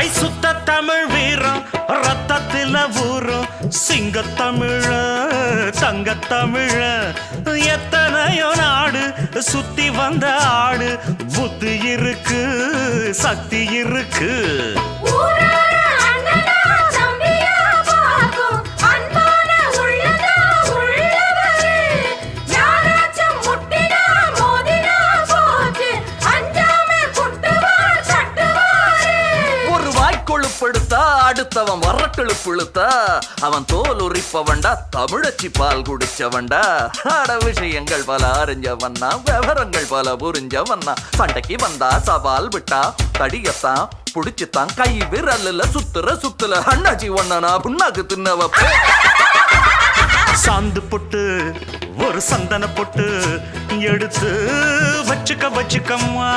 ஐ சுத்த தமிழ் வீரம் ரத்தத்தில ஊரும் சிங்க தமிழ தங்க தமிழ எத்தனையோ நாடு சுத்தி வந்த ஆடு. புத்தி இருக்கு சக்தி இருக்கு. கொழுப்படுத்தா அடுத்தவன் அடுத்தவன் வரக்கெழுப்புழுத்தா அவன் தோல் உரிப்பவன்டா தமிழச்சி பால் குடிச்சவன்டா. அட விஷயங்கள் பல அறிஞ்சவன்னா விவரங்கள் பல புரிஞ்சவன்னா. சண்டைக்கு வந்தா சவால் விட்டா தடியத்தான் புடிச்சுத்தான் கை விரல்ல சுத்துற சுத்துல. அண்ணாச்சி ஒண்ணனா புண்ணாக்கு தின்னவ சாந்து பொட்டு ஒரு சந்தன பொட்டு எடுத்து வச்சுக்க வச்சுக்கம்மா